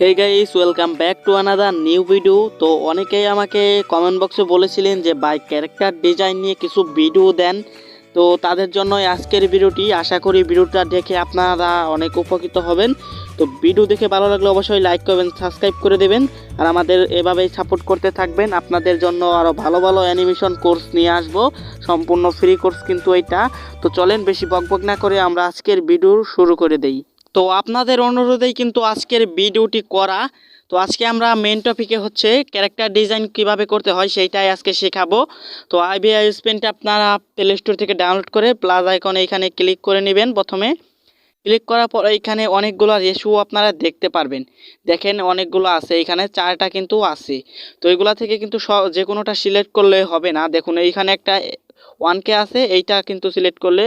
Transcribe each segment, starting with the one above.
Hey guys welcome back to another new video তো অনেকেই আমাকে কমেন্ট বক্সে বলেছিলেন যে বাইক ক্যারেক্টার ডিজাইন নিয়ে কিছু ভিডিও দেন। তো তাদের জন্য আজকের ভিডিওটি। আশা করি ভিডিওটা দেখে আপনারা অনেক উপকৃত হবেন। তো ভিডিও দেখে ভালো লাগলে অবশ্যই লাইক করবেন সাবস্ক্রাইব করে দেবেন। আর আমাদের এভাবেই সাপোর্ট করতে থাকবেন। আপনাদের জন্য আরও ভালো ভালো অ্যানিমেশন কোর্স নিয়ে আসব। সম্পূর্ণ ফ্রি কোর্স কিন্তু এটা। তো চলেন, বেশি বকবক না করে আমরা আজকের ভিডিও শুরু করে দেই। তো আপনাদের অনুরোধেই কিন্তু আজকের ভিডিওটি করা। তো আজকে আমরা মেন টপিকে হচ্ছে ক্যারেক্টার ডিজাইন কীভাবে করতে হয় সেইটাই আজকে শেখাবো। তো আইবিআই পেনটা আপনারা প্লে স্টোর থেকে ডাউনলোড করে প্লাস আইকনে এখানে ক্লিক করে নেবেন প্রথমে। ক্লিক করার পর এইখানে অনেকগুলো রেশু আপনারা দেখতে পারবেন। দেখেন অনেকগুলো আছে, এখানে চারটা কিন্তু আছে। তো এগুলা থেকে কিন্তু যে কোনোটা সিলেক্ট করলে হবে না। দেখুন, এইখানে একটা ওয়ান কে আছে, এইটা কিন্তু সিলেক্ট করলে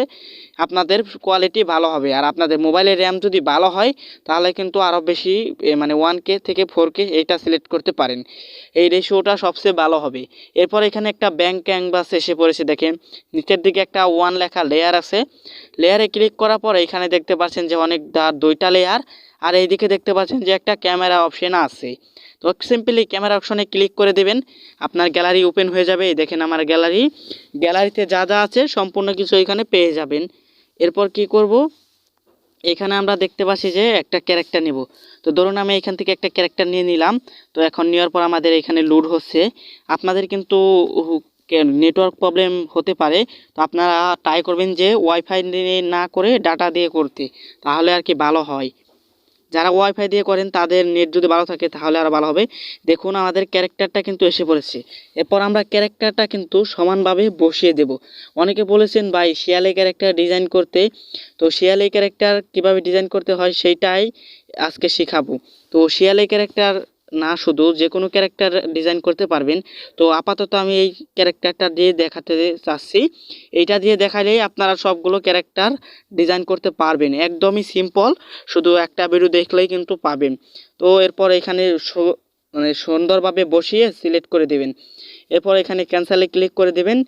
আপনাদের কোয়ালিটি ভালো হবে। আর আপনাদের মোবাইলের র্যাম যদি ভালো হয়, তাহলে কিন্তু আরও বেশি মানে ওয়ান কে থেকে ফোর কে এইটা সিলেক্ট করতে পারেন। এই রেশিওটা সবচেয়ে ভালো হবে। এরপর এখানে একটা ব্যাঙ্ক ক্যানভাস এসে পড়েছে, দেখেন। নিচের দিকে একটা ওয়ান লেখা লেয়ার আছে। লেয়ারে ক্লিক করার পর এখানে দেখতে পাচ্ছেন যে অনেক দুইটা লেয়ার আর এইদিকে দেখতে পাচ্ছেন যে একটা ক্যামেরা অপশন আছে। তো সিম্পলি ক্যামেরা অপশনে ক্লিক করে দেবেন। আপনার গ্যালারি ওপেন হয়ে যাবে। এই দেখেন আমার গ্যালারি। গ্যালারিতে যা যা আছে সম্পূর্ণ কিছু এখানে পেয়ে যাবেন। এরপর কি করব? এখানে আমরা দেখতে পাচ্ছি যে একটা ক্যারেক্টার নেব। তো ধরুন আমি এখান থেকে একটা ক্যারেক্টার নিয়ে নিলাম। তো এখন নেওয়ার পর আমাদের এখানে লোড হচ্ছে। আপনাদের কিন্তু নেটওয়ার্ক প্রবলেম হতে পারে। তো আপনারা ট্রাই করবেন যে ওয়াইফাই না করে ডাটা দিয়ে করতে। তাহলে আর কি ভালো হয়। যারা ওয়াইফাই দিয়ে করেন, তাদের নেট যদি ভালো থাকে, তাহলে আরও ভালো হবে। দেখুন, আমাদের ক্যারেক্টারটা কিন্তু এসে পড়েছে। এরপর আমরা ক্যারেক্টারটা কিন্তু সমানভাবে বসিয়ে দেব। অনেকে বলেছেন, ভাই শিয়ালে ক্যারেক্টার ডিজাইন করতে। তো শিয়ালে ক্যারেক্টার কীভাবে ডিজাইন করতে হয়, সেইটাই আজকে শেখাবো। তো শিয়ালে ক্যারেক্টার না, শুধু যে কোনো ক্যারেক্টার ডিজাইন করতে পারবেন। তো আপাতত আমি এই ক্যারেক্টারটা দিয়ে দেখাতে চাচ্ছি। এইটা দিয়ে দেখালেই আপনারা সবগুলো ক্যারেক্টার ডিজাইন করতে পারবেন। একদমই সিম্পল শুধু একটা ভিডিও দেখলেই কিন্তু পাবেন। তো এরপর এখানে মানে সুন্দরভাবে বসিয়ে সিলেক্ট করে দেবেন। এরপর এখানে ক্যান্সেলে ক্লিক করে দেবেন।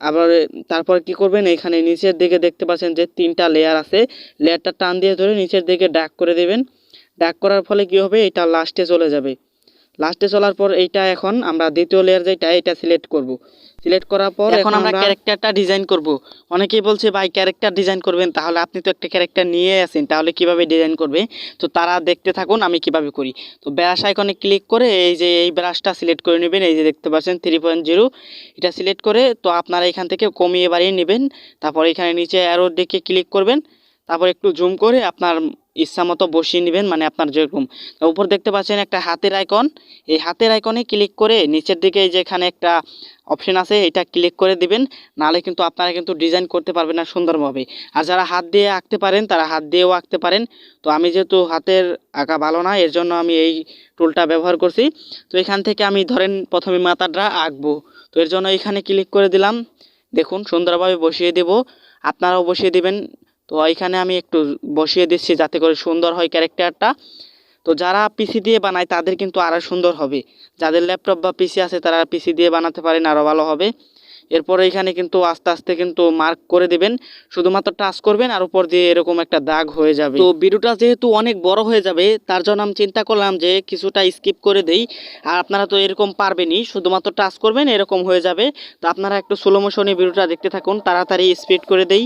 আবার তারপর কি করবেন? এখানে নিচের দিকে দেখতে পাচ্ছেন যে তিনটা লেয়ার আছে। লেয়ারটা টান দিয়ে ধরে নিচের দিকে ডাক করে দেবেন। ডাক করার ফলে কি হবে? এটা লাস্টে চলে যাবে। লাস্টে চলার পর এইটা এখন আমরা দ্বিতীয় লেয়ার যেটা এটা সিলেক্ট করব। সিলেক্ট করার পর এখন আমরা ক্যারেক্টারটা ডিজাইন করব। অনেকেই বলছে ভাই ক্যারেক্টার ডিজাইন করবেন তাহলে আপনি তো একটা ক্যারেক্টার নিয়ে আসেন তাহলে কীভাবে ডিজাইন করবে? তো তারা দেখতে থাকুন আমি কীভাবে করি। তো ব্রাশ আইকনে ক্লিক করে এই যে এই ব্রাশটা সিলেক্ট করে নেবেন এই যে দেখতে পাচ্ছেন থ্রি পয়েন্ট জিরো এটা সিলেক্ট করে তো আপনারা এখান থেকে কমিয়ে বাড়িয়ে নেবেন। তারপর এখানে নিচে অ্যারোর দিকে ক্লিক করবেন। তারপর একটু জুম করে আপনার ইচ্ছা মতো বসিয়ে নেবেন মানে আপনার যেরকম। উপর দেখতে পাচ্ছেন একটা হাতের আইকন। এই হাতের আইকনে ক্লিক করে নিচের দিকে এই যে একটা অপশন আছে, এটা ক্লিক করে দিবেন। নাহলে কিন্তু আপনারা কিন্তু ডিজাইন করতে পারবেন না সুন্দরভাবে। আর যারা হাত দিয়ে আঁকতে পারেন, তারা হাত দিয়েও আঁকতে পারেন। তো আমি যেহেতু হাতের আঁকা ভালো না, এর জন্য আমি এই টুলটা ব্যবহার করছি। তো এখান থেকে আমি ধরেন প্রথমে মাথাটা আঁকবো। তো এর জন্য এখানে ক্লিক করে দিলাম। দেখুন, সুন্দরভাবে বসিয়ে দেব। আপনারাও বসিয়ে দিবেন। তো এখানে আমি একটু বসিয়ে দিচ্ছি যাতে করে সুন্দর হয় ক্যারেক্টারটা। তো যারা পিসি দিয়ে বানায়, তাদের কিন্তু আরও সুন্দর হবে। যাদের ল্যাপটপ বা পিসি আছে, তারা পিসি দিয়ে বানাতে পারেন আরও ভালো হবে। এরপর এখানে কিন্তু আস্তে আস্তে কিন্তু মার্ক করে দেবেন। শুধুমাত্র টাচ করবেন আর উপর দিয়ে এরকম একটা দাগ হয়ে যাবে। তো ভিডিওটা যেহেতু অনেক বড় হয়ে যাবে, তার জন্য আমি চিন্তা করলাম যে কিছুটা স্কিপ করে দেই। আর আপনারা তো এরকম পারবেনই, শুধুমাত্র টাচ করবেন, এরকম হয়ে যাবে। তো আপনারা একটু স্লো মোশনে ভিডিওটা দেখতে থাকুন, তাড়াতাড়ি স্পিড করে দেই।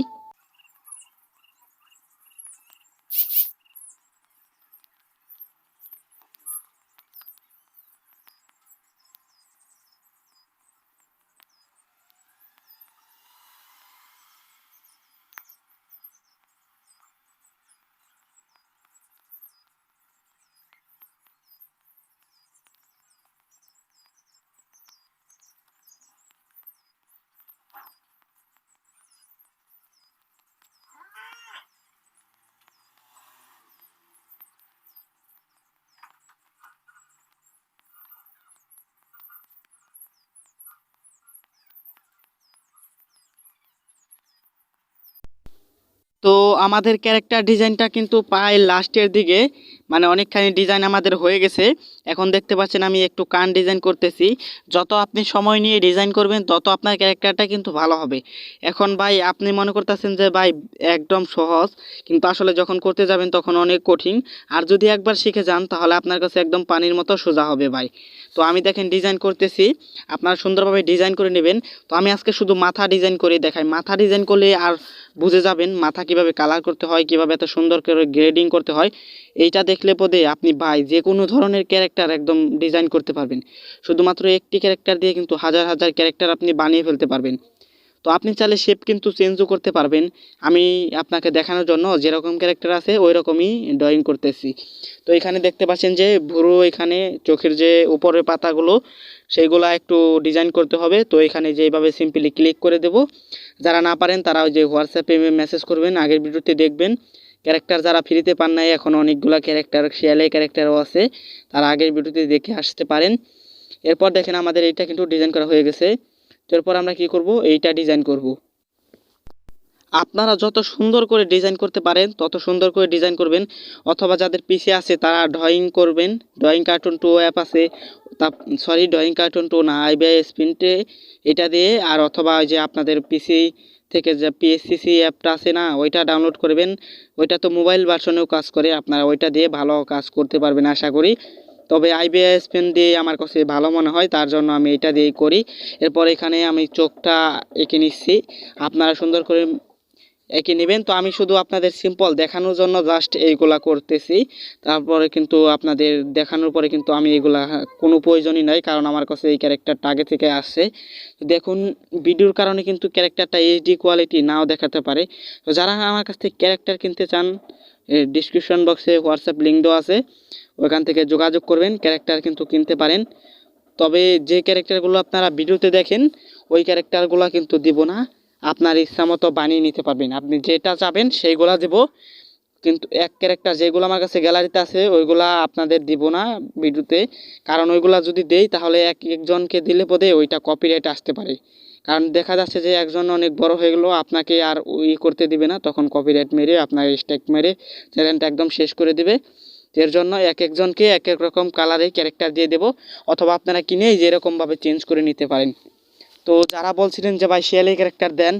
তো আমাদের ক্যারেক্টার ডিজাইনটা কিন্তু প্রায় লাস্টের দিকে মানে অনেকখানি ডিজাইন আমাদের হয়ে গেছে। এখন দেখতে পাচ্ছেন আমি একটু কান ডিজাইন করতেছি। যত আপনি সময় নিয়ে ডিজাইন করবেন, তত আপনার ক্যারেক্টারটা কিন্তু ভালো হবে। এখন ভাই, আপনি মনে করতেছেন যে ভাই, একদম সহজ, কিন্তু আসলে যখন করতে যাবেন তখন অনেক কঠিন। আর যদি একবার শিখে যান, তাহলে আপনার কাছে একদম পানির মতো সোজা হবে ভাই। তো আমি দেখেন ডিজাইন করতেছি, আপনারা সুন্দরভাবে ডিজাইন করে নেবেন। তো আমি আজকে শুধু মাথা ডিজাইন করে দেখাই। মাথা ডিজাইন করলে আর বুঝে যাবেন মাথা কীভাবে কালার করতে হয়, কীভাবে এত সুন্দর করে গ্রেডিং করতে হয়। এইটা দেখলে পদে আপনি ভাই যে কোনো ধরনের ক্যারেক্টার একদম ডিজাইন করতে পারবেন। শুধুমাত্র একটি ক্যারেক্টার দিয়ে কিন্তু হাজার হাজার ক্যারেক্টার আপনি বানিয়ে ফেলতে পারবেন। তো আপনি চাইলে শেপ কিন্তু চেঞ্জও করতে পারবেন। আমি আপনাকে দেখানোর জন্য যেরকম ক্যারেক্টার আছে ওই রকমই ড্রয়িং করতেছি। তো এখানে দেখতে পাচ্ছেন যে ভুরু এখানে, চোখের যে উপরের পাতাগুলো সেইগুলো একটু ডিজাইন করতে হবে। তো এখানে যেভাবে সিম্পলি ক্লিক করে দেব। যারা না পারেন তারা ওই যে হোয়াটসঅ্যাপে মেসেজ করবেন, আগের ভিডিওতে দেখবেন। ক্যারেক্টার যারা ফ্রিতে পান নাই, এখন অনেকগুলো ক্যারেক্টার শিয়ালে ক্যারেক্টারও আছে। তারা আগের ভিডিওতে দেখে আসতে পারেন। এরপর দেখেন আমাদের এইটা কিন্তু ডিজাইন করা হয়ে গেছে। তো এরপর আমরা কি করব? এইটা ডিজাইন করব। আপনারা যত সুন্দর করে ডিজাইন করতে পারেন, তত সুন্দর করে ডিজাইন করবেন। অথবা যাদের পিসি আছে, তারা ড্রয়িং করবেন। ড্রয়িং কার্টুন টু অ্যাপ আছে। তা সরি ড্রয়িং কার্টুন টু না আইবিআই স্পিনটে এটা দিয়ে, আর অথবা যে আপনাদের পিসি থেকে যে পিএসসিসি অ্যাপটা আছে না, ওইটা ডাউনলোড করবেন। ওইটা তো মোবাইল ভার্সনেও কাজ করে, আপনারা ওইটা দিয়ে ভালো কাজ করতে পারবেন আশা করি। তবে আইবিএস পেন দিয়ে আমার কাছে ভালো মনে হয়, তার জন্য আমি এটা দিয়েই করি। এরপর এখানে আমি চোখটা এঁকে নিচ্ছি। আপনারা সুন্দর করে এঁকে নেবেন। তো আমি শুধু আপনাদের সিম্পল দেখানোর জন্য জাস্ট এইগুলা করতেছি। তারপরে কিন্তু আপনাদের দেখানোর পরে কিন্তু আমি এগুলা কোনো প্রয়োজনই নাই, কারণ আমার কাছে এই ক্যারেক্টারটা আগে থেকে আসছে দেখুন, ভিডিওর কারণে কিন্তু ক্যারেক্টারটা এইচডি কোয়ালিটি নাও দেখাতে পারে। তো যারা আমার কাছ থেকে ক্যারেক্টার কিনতে চান ডিসক্রিপশন বক্সে হোয়াটসঅ্যাপ লিঙ্ক দেওয়া আছে ওখান থেকে যোগাযোগ করবেন ক্যারেক্টার কিন্তু কিনতে পারেন। তবে যে ক্যারেক্টারগুলো আপনারা ভিডিওতে দেখেন, ওই ক্যারেক্টারগুলো কিন্তু দিব না। আপনার ইচ্ছা মতো বানিয়ে নিতে পারবেন। আপনি যেটা চাবেন সেইগুলা দেব। কিন্তু এক ক্যারেক্টার যেগুলো আমার কাছে গ্যালারিতে আছে, ওইগুলা আপনাদের দিব না ভিডিওতে। কারণ ওইগুলা যদি দেই, তাহলে এক একজনকে দিলে পদে ওইটা কপিরাইট আসতে পারে। কারণ দেখা যাচ্ছে যে একজন অনেক বড় হয়ে গেলো, আপনাকে আর ই করতে দিবে না। তখন কপিরাইট মেরে, আপনার স্ট্যাক মেরে চ্যানেলটা একদম শেষ করে দিবে। এর জন্য এক একজনকে এক এক রকম কালারে ক্যারেক্টার দিয়ে দেবো। অথবা আপনারা কিনেই যেরকমভাবে চেঞ্জ করে নিতে পারেন। তো যারা বলছিলেন যে ভাই শিয়ালি ক্যারেক্টার দেন,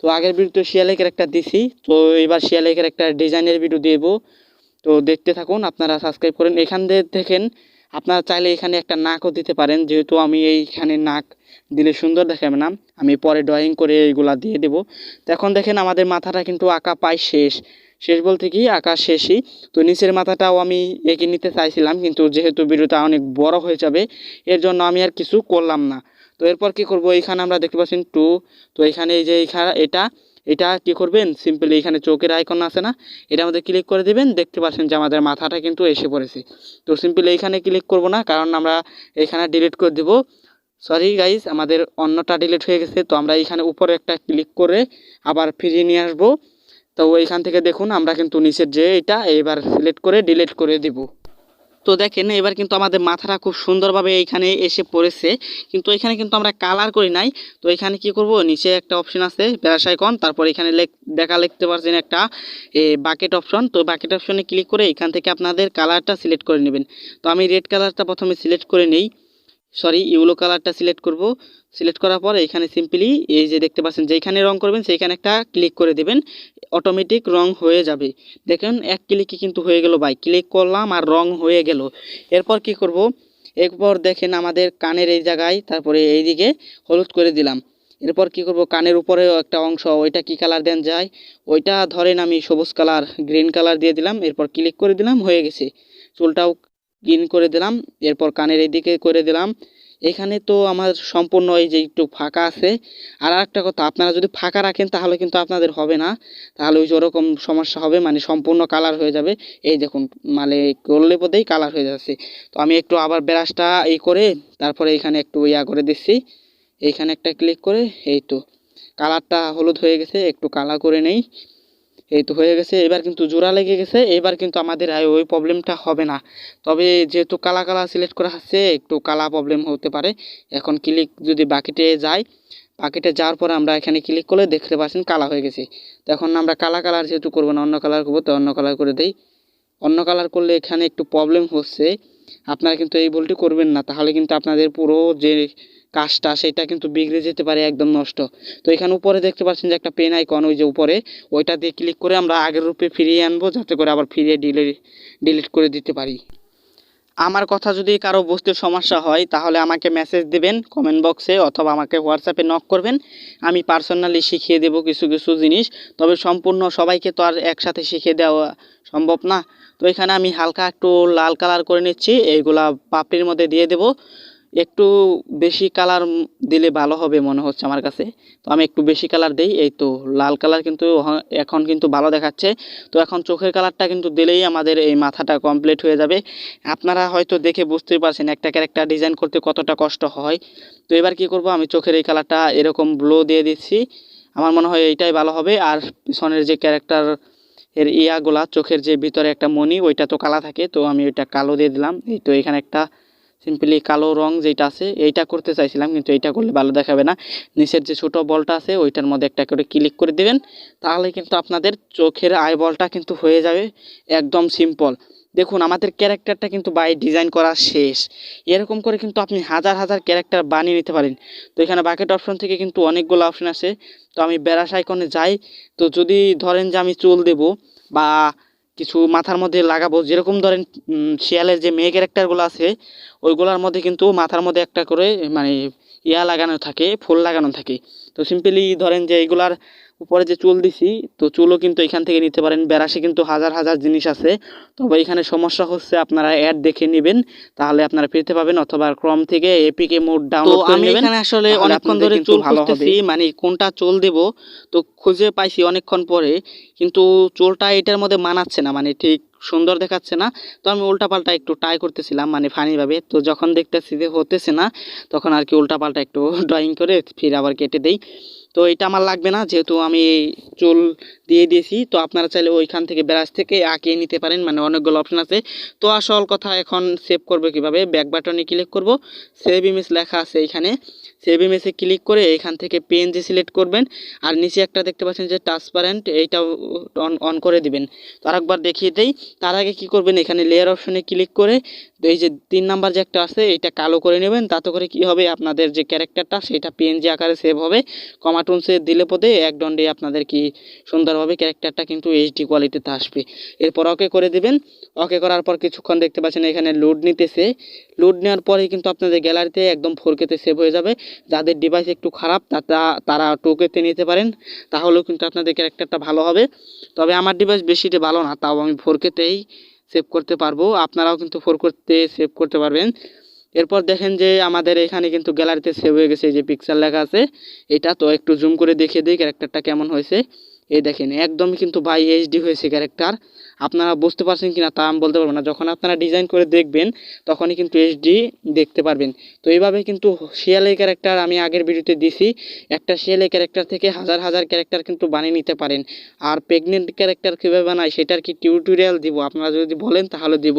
তো আগের ভিডিওতে শিয়ালি ক্যারেক্টার দিছি। তো এবার শিয়ালি ক্যারেক্টার ডিজাইনের ভিডিও দেবো। তো দেখতে থাকুন, আপনারা সাবস্ক্রাইব করেন। এখান দিয়ে দেখেন, আপনারা চাইলে এখানে একটা নাকও দিতে পারেন। যেহেতু আমি এইখানে নাক দিলে সুন্দর দেখাবে না, আমি পরে ড্রয়িং করে এইগুলা দিয়ে দেবো। তো এখন দেখেন, আমাদের মাথাটা কিন্তু আঁকা পাই শেষ। শেষ বলতে কি, আঁকা শেষই। তো নিচের মাথাটাও আমি এঁকে নিতে চাইছিলাম, কিন্তু যেহেতু ভিডিওটা অনেক বড় হয়ে যাবে, এর জন্য আমি আর কিছু করলাম না। তো এরপর কি করব? এখানে আমরা দেখতে পাচ্ছি টু তো এখানে এই যে এখানে এটা এটা কি করবেন? সিম্পলি এখানে চোখের আইকন আছে না? এটা আমাদের ক্লিক করে দিবেন, দেখতে পাচ্ছেন যে আমাদের মাথাটা কিন্তু এসে পড়েছে। তো সিম্পলি এইখানে ক্লিক করব না, কারণ আমরা এখানে ডিলিট করে দেব। সরি গাইজ আমাদের অন্যটা ডিলিট হয়ে গেছে, তো আমরা এইখানে উপরে একটা ক্লিক করে আবার ফিরিয়ে নিয়ে আসব। তো এইখান থেকে দেখুন, আমরা কিন্তু নিচের যে এটা এবার সিলেক্ট করে ডিলিট করে দিব। তো দেখেন, এবার কিন্তু আমাদের মাথাটা খুব সুন্দরভাবে এইখানে এসে পড়েছে। কিন্তু এখানে কিন্তু আমরা কালার করি নাই। তো এখানে কি করব? নিচে একটা অপশন আছে প্যারাসাইকন তারপর এখানে দেখা লিখতে পারছেন একটা বাকেট অপশন তো বাকেট অপশনে ক্লিক করে এখান থেকে আপনাদের কালারটা সিলেক্ট করে নেবেন। তো আমি রেড কালারটা প্রথমে সিলেক্ট করে নেই। সরি ইউলো কালারটা সিলেক্ট করব। সিলেক্ট করার পর এখানে সিম্পলি এই যে দেখতে পাচ্ছেন, যেখানে রং করবেন সেইখানে একটা ক্লিক করে দেবেন অটোমেটিক রং হয়ে যাবে। দেখেন, এক ক্লিকে কিন্তু হয়ে গেল, ভাই। ক্লিক করলাম আর রং হয়ে গেল। এরপর কি করব? এরপর দেখেন আমাদের কানের এই জায়গায়, তারপরে এই দিকে হলুদ করে দিলাম। এরপর কি করব? কানের উপরেও একটা অংশ, ওইটা কি কালার দেন যায়? ওইটা ধরেন আমি সবুজ কালার গ্রিন কালার দিয়ে দিলাম, এরপর ক্লিক করে দিলাম, হয়ে গেছে। চুলটাও গ্রিন করে দিলাম, এরপর কানের এদিকে করে দিলাম। এখানে তো আমার সম্পূর্ণ এই যে একটু ফাঁকা আছে। আর একটা কথা, আপনারা যদি ফাঁকা রাখেন তাহলে কিন্তু আপনাদের হবে না। তাহলে ওই যে ওরকম সমস্যা হবে মানে সম্পূর্ণ কালার হয়ে যাবে। এই দেখুন মানে করলে পদেই কালার হয়ে যাচ্ছে। তো আমি একটু আবার ব্রাশটা এই করে তারপরে এখানে একটু ইয়া করে দিচ্ছি। এইখানে একটা ক্লিক করে, এই তো। কালারটা হলুদ হয়ে গেছে, একটু কালার করে নেই। এই তো হয়ে গেছে, এবার কিন্তু জোড়া লেগে গেছে, এবার কিন্তু আমাদের ওই প্রবলেমটা হবে না। তবে যেহেতু কালা কালা সিলেক্ট করা আছে, একটু কালা প্রবলেম হতে পারে। এখন ক্লিক যদি বাকিতে যায় বাকিটা যাওয়ার পর আমরা এখানে ক্লিক করলে দেখতে পাচ্ছেন কালা হয়ে গেছে। তো এখন আমরা কালা কালার যেহেতু করব না, অন্য কালার করব, তো অন্য কালার করে দেই। অন্য কালার করলে এখানে একটু প্রবলেম হচ্ছে। আপনারা কিন্তু এই ভুলটি করবেন না, তাহলে কিন্তু আপনাদের পুরো যে কাজটা সেটা কিন্তু বিগড়ে যেতে পারে, একদম নষ্ট। তো এখানে উপরে দেখতে পাচ্ছেন যে একটা পেন আইকন ওই যে উপরে, ওইটা দিয়ে ক্লিক করে আমরা আগের রূপে ফিরিয়ে আনব, যাতে করে আবার ফিরিয়ে ডিলিট ডিলিট করে দিতে পারি। আমার কথা যদি কারও বুঝতে সমস্যা হয়, তাহলে আমাকে মেসেজ দেবেন কমেন্ট বক্সে অথবা আমাকে হোয়াটসঅ্যাপে নক করবেন। আমি পার্সোনালি শিখিয়ে দেবো কিছু কিছু জিনিস। তবে সম্পূর্ণ সবাইকে তো আর একসাথে শিখিয়ে দেওয়া সম্ভব না। তো এখানে আমি হালকা একটু লাল কালার করে নিচ্ছি, এইগুলা পাপড়ির মধ্যে দিয়ে দেবো। একটু বেশি কালার দিলে ভালো হবে মনে হচ্ছে আমার কাছে। তো আমি একটু বেশি কালার দেই, এই তো লাল কালার কিন্তু এখন কিন্তু ভালো দেখাচ্ছে। তো এখন চোখের কালারটা কিন্তু দিলেই আমাদের এই মাথাটা কমপ্লিট হয়ে যাবে। আপনারা হয়তো দেখে বুঝতেই পারছেন একটা ক্যারেক্টার ডিজাইন করতে কতটা কষ্ট হয়। তো এবার কি করব, আমি চোখের এই কালারটা এরকম ব্লো দিয়ে দিচ্ছি। আমার মনে হয় এইটাই ভালো হবে। আর পিছনের যে ক্যারেক্টার এর ইয়াগুলা, চোখের যে ভিতরে একটা মণি, ওইটা তো কালা থাকে। তো আমি ওইটা কালো দিয়ে দিলাম। এই তো এখানে একটা সিম্পলি কালো রং যেটা আছে, এইটা করতে চাইছিলাম, কিন্তু এইটা করলে ভালো দেখাবে না। নিচের যে ছোটো বলটা আছে, ওইটার মধ্যে একটা করে ক্লিক করে দেবেন। তাহলে কিন্তু আপনাদের চোখের আই বলটা কিন্তু হয়ে যাবে একদম সিম্পল দেখুন, আমাদের ক্যারেক্টারটা কিন্তু বাই ডিজাইন করা শেষ। এরকম করে কিন্তু আপনি হাজার হাজার ক্যারেক্টার বানিয়ে নিতে পারেন। তো এখানে বাকেট অপশন থেকে কিন্তু অনেকগুলো অপশন আছে তো আমি ব্যারাস যাই। তো যদি ধরেন যে আমি চুল দেব বা কিছু মাথার মধ্যে লাগাবো। যেরকম ধরেন শিয়ালের যে মেয়ে ক্যারেক্টারগুলো আছে, ওইগুলোর মধ্যে কিন্তু মাথার মধ্যে একটা করে মানে ইয়া লাগানো থাকে, ফুল লাগানো থাকে। তো সিম্পলি ধরেন যে এইগুলার উপরে যে চুল দিছি তো চুলও কিন্তু এখান থেকে নিতে পারেন। বেরাসে কিন্তু হাজার হাজার জিনিস আছে। তবে এখানে সমস্যা হচ্ছে আপনারা অ্যাড দেখে নেবেন তাহলে আপনারা পেতে পাবেন অথবা ক্রম থেকে এপিকে মোড ডাউনলোড করে আমি নেবেন। এখানে আসলে অনেকক্ষণ ধরে চুল খুঁজতেছি মানে কোনটা চুল দেব তো খুঁজে পাইছি অনেকক্ষণ পরে কিন্তু চুলটা এটার মধ্যে মানাচ্ছে না মানে ঠিক সুন্দর দেখাচ্ছে না। তো আমি উল্টাপাল্টা একটু ট্রাই করতেছিলাম মানে ফানিভাবে। তো যখন দেখতেছি যে হতেছে না তখন আর কি উল্টাপাল্টা একটু ড্রয়িং করে ফির আবার কেটে দেই। তো এটা আমার লাগবে না, যেহেতু আমি চুল দিয়ে দিয়েছি, তো আপনারা চাইলে ওইখান থেকে ব্রাশ থেকে আঁকিয়ে নিতে পারেন মানে অনেকগুলো অপশন আছে। তো আসল কথা এখন সেভ করবে কীভাবে? ব্যাক বাটনে ক্লিক করব। সেভ ইমেজ লেখা আছে এখানে। সেভ ইমেজে ক্লিক করে এখান থেকে পেনজি সিলেক্ট করবেন। আর নিচে একটা দেখতে পাচ্ছেন যে ট্রান্সপারেন্ট এইটাও অন অন করে দিবেন। তো আরেকবার দেখিয়ে দেই। তার আগে কি করবেন? এখানে লেয়ার অপশনে ক্লিক করে এই যে তিন নাম্বার যে একটা আছে এটা কালো করে নেবেন। তাতে করে কি হবে? আপনাদের যে ক্যারেক্টারটা সেটা পিএনজি আকারে সেভ হবে। কমাটুনসে দিলে পদে এক দণ্ডে আপনাদের কি সুন্দরভাবে ক্যারেক্টারটা কিন্তু এইচডি কোয়ালিটিতে আসবে। এরপর ওকে করে দিবেন। ওকে করার পর কিছুক্ষণ দেখতে পাচ্ছেন এখানে লোড নিতেছে। লোড নেওয়ার পরেই কিন্তু আপনাদের গ্যালারিতে একদম ফোরকেতে সেভ হয়ে যাবে। যাদের ডিভাইস একটু খারাপ তারা তারা টুকেতে নিতে পারেন। তাহলেও কিন্তু আপনাদের ক্যারেক্টারটা ভালো হবে। তবে আমার ডিভাইস বেশিটা ভালো না, তাও আমি ফোরকেতেই সেভ করতে পারব। আপনারাও কিন্তু ফোর করতে সেভ করতে পারবেন। এরপর দেখেন যে আমাদের এখানে কিন্তু গ্যালারিতে সেভ হয়ে গেছে যে পিকচার লেখা আছে। এটা তো একটু জুম করে দেখিয়ে দিই ক্যারেক্টারটা কেমন হয়েছে। এই দেখেন, একদমই কিন্তু ভাই এইচডি হয়েছে ক্যারেক্টার আপনারা বুঝতে পারছেন কি না তা আমি বলতে পারব না। যখন আপনারা ডিজাইন করে দেখবেন, তখনই কিন্তু এইচডি দেখতে পারবেন। তো এইভাবে কিন্তু শিয়ালের ক্যারেক্টার আমি আগের ভিডিওতে দিছি। একটা শিয়ালের ক্যারেক্টার থেকে হাজার হাজার ক্যারেক্টার কিন্তু বানিয়ে নিতে পারেন। আর প্রেগনেন্ট ক্যারেক্টার কীভাবে বানায়, সেটার কি টিউটোরিয়াল দিব? আপনারা যদি বলেন, তাহলে দিব।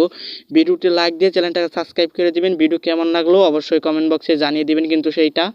ভিডিওটি লাইক দিয়ে চ্যানেলটাকে সাবস্ক্রাইব করে দিবেন। ভিডিও কেমন লাগল, অবশ্যই কমেন্ট বক্সে জানিয়ে দিবেন কিন্তু সেইটা।